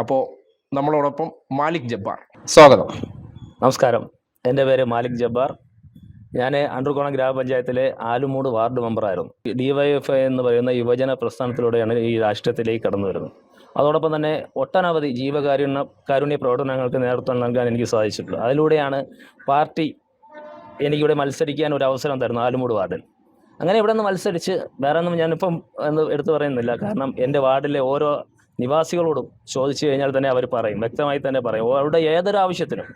അപ്പോൾ നമ്മളോടൊപ്പം മാലിക് ജബ്ബാർ. സ്വാഗതം. നമസ്കാരം. എന്റെ പേര് മാലിക് ജബ്ബാർ. ഞാൻ അണ്ടർകോണം ഗ്രാമപഞ്ചായത്തിലെ ആലുമൂട് വാർഡ് മെമ്പറായിരുന്നു ഡി വൈ എഫ് ഐ എന്ന് പറയുന്ന യുവജന പ്രസ്ഥാനത്തിലൂടെയാണ് ഈ രാഷ്ട്രീയത്തിലേക്ക് കടന്നു വരുന്നത്. അതോടൊപ്പം തന്നെ ഒട്ടനവധി ജീവകാരുണ്യ കാരുണ്യ പ്രവർത്തനങ്ങൾക്ക് നേതൃത്വം നൽകാൻ എനിക്ക് സാധിച്ചിട്ടുള്ളത് അതിലൂടെയാണ് പാർട്ടി എനിക്കിവിടെ മത്സരിക്കാൻ ഒരു അവസരം തരുന്നത് ആലുമൂട് വാർഡിൽ. അങ്ങനെ ഇവിടെ നിന്ന് മത്സരിച്ച് വേറെ ഒന്നും ഞാനിപ്പം എന്ന് എടുത്തു പറയുന്നില്ല. കാരണം എന്റെ വാർഡിലെ ഓരോ നിവാസികളോടും ചോദിച്ചു കഴിഞ്ഞാൽ തന്നെ അവർ പറയും. വ്യക്തമായി തന്നെ പറയും. അവരുടെ ഏതൊരാവശ്യത്തിനും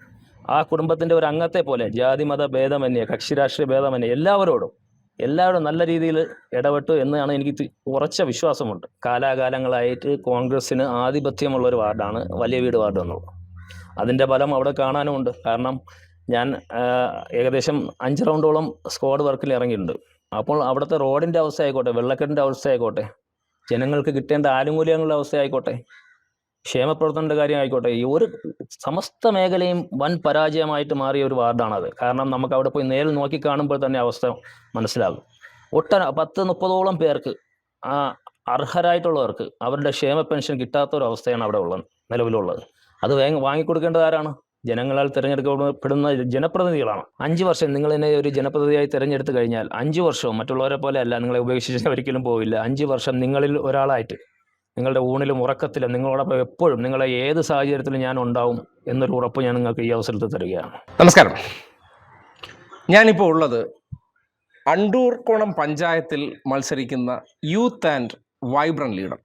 ആ കുടുംബത്തിന്റെ ഒരു അംഗത്തെ പോലെ ജാതി മത ഭേദമന്യേ കക്ഷി രാഷ്ട്രീയ ഭേദമന്യേ എല്ലാവരോടും എല്ലാവരും നല്ല രീതിയിൽ ഇടപെട്ടു എന്നാണ് എനിക്ക് ഉറച്ച വിശ്വാസമുണ്ട്. കാലാകാലങ്ങളായിട്ട് കോൺഗ്രസ്സിന് ആധിപത്യമുള്ള ഒരു വാർഡാണ് വലിയ വീട് വാർഡ് എന്നുള്ളത്. അതിന്റെ ഫലം അവിടെ കാണാനുമുണ്ട്. കാരണം ഞാൻ ഏകദേശം അഞ്ച് റൗണ്ടോളം സ്ക്വാഡ് വർക്കിൽ ഇറങ്ങിയിട്ടുണ്ട്. അപ്പോൾ അവിടുത്തെ റോഡിന്റെ അവസ്ഥ ആയിക്കോട്ടെ വെള്ളക്കെട്ടിന്റെ അവസ്ഥ ആയിക്കോട്ടെ ജനങ്ങൾക്ക് കിട്ടേണ്ട ആനുകൂല്യങ്ങളുടെ അവസ്ഥ ആയിക്കോട്ടെ ക്ഷേമപ്രവർത്തനങ്ങളുടെ കാര്യം ആയിക്കോട്ടെ ഈ ഒരു സമസ്ത മേഖലയും വൻ പരാജയമായിട്ട് മാറിയ ഒരു വാർഡാണത്. കാരണം നമുക്ക് അവിടെ പോയി നേരിൽ നോക്കി കാണുമ്പോൾ തന്നെ അവസ്ഥ മനസ്സിലാകും. ഒട്ടന പത്ത് മുപ്പതോളം പേർക്ക് ആ അർഹരായിട്ടുള്ളവർക്ക് അവരുടെ ക്ഷേമ പെൻഷൻ കിട്ടാത്ത ഒരു അവസ്ഥയാണ് അവിടെ ഉള്ളത് നിലവിലുള്ളത്. അത് വാങ്ങിക്കൊടുക്കേണ്ടത് ആരാണ്? ജനങ്ങളാൽ തിരഞ്ഞെടുക്കപ്പെടുന്ന ജനപ്രതിനിധികളാണ്. അഞ്ച് വർഷം നിങ്ങൾ എന്നെ ഒരു ജനപ്രതിനിധിയായി തിരഞ്ഞെടുത്ത് കഴിഞ്ഞാൽ അഞ്ച് വർഷവും മറ്റുള്ളവരെ പോലെ അല്ല നിങ്ങളെ ഉപേക്ഷിച്ച് ഒരിക്കലും പോവില്ല. അഞ്ച് വർഷം നിങ്ങളിൽ ഒരാളായിട്ട് നിങ്ങളുടെ ഊണിലും ഉറക്കത്തിലും നിങ്ങളോടൊപ്പം എപ്പോഴും നിങ്ങളെ ഏത് സാഹചര്യത്തിലും ഞാൻ ഉണ്ടാവും എന്നൊരു ഉറപ്പ് ഞാൻ നിങ്ങൾക്ക് ഈ അവസരത്തിൽ തരികയാണ്. നമസ്കാരം. ഞാനിപ്പോൾ ഉള്ളത് അണ്ടൂർക്കോണം പഞ്ചായത്തിൽ മത്സരിക്കുന്ന യൂത്ത് ആൻഡ് വൈബ്രൻ ലീഡർ.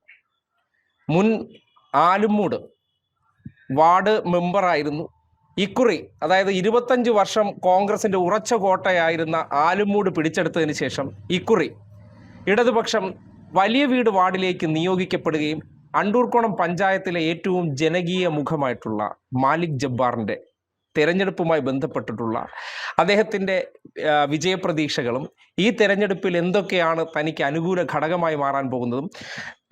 മുൻ ആലുമൂട് വാർഡ് മെമ്പറായിരുന്നു ഇക്കുറി അതായത് ഇരുപത്തഞ്ച് വർഷം കോൺഗ്രസിന്റെ ഉറച്ച കോട്ടയായിരുന്ന ആലുമൂട് പിടിച്ചെടുത്തതിന് ശേഷം ഇക്കുറി ഇടതുപക്ഷം വലിയ വീട് വാർഡിലേക്ക് നിയോഗിക്കപ്പെടുകയും അണ്ടൂർക്കോണം പഞ്ചായത്തിലെ ഏറ്റവും ജനകീയ മുഖമായിട്ടുള്ള മാലിക് ജബ്ബാറിന്റെ തെരഞ്ഞെടുപ്പുമായി ബന്ധപ്പെട്ടിട്ടുള്ള അദ്ദേഹത്തിന്റെ വിജയപ്രതീക്ഷകളും ഈ തെരഞ്ഞെടുപ്പിൽ എന്തൊക്കെയാണ് തനിക്ക് അനുകൂല ഘടകമായി മാറാൻ പോകുന്നതും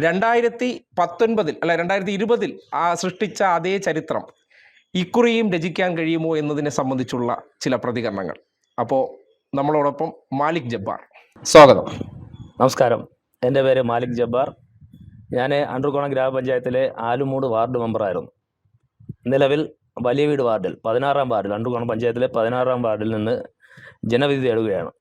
രണ്ടായിരത്തി പത്തൊൻപതിൽ അല്ല രണ്ടായിരത്തി ഇരുപതിൽ ആ സൃഷ്ടിച്ച അതേ ചരിത്രം ഇക്കുറിയും രചിക്കാൻ കഴിയുമോ എന്നതിനെ സംബന്ധിച്ചുള്ള ചില പ്രതികരണങ്ങൾ. അപ്പോൾ നമ്മളോടൊപ്പം മാലിക് ജബ്ബാർ. സ്വാഗതം. നമസ്കാരം. എന്റെ പേര് മാലിക് ജബ്ബാർ. ഞാൻ അണ്ടർകോണം ഗ്രാമപഞ്ചായത്തിലെ ആലുമൂട് വാർഡ് മെമ്പറായിരുന്നു. നിലവിൽ വലിയ വീട് വാർഡിൽ പതിനാറാം വാർഡിൽ അണ്ടർകോണം പഞ്ചായത്തിലെ പതിനാറാം വാർഡിൽ നിന്ന് ജനവിധി തേടുകയാണ്.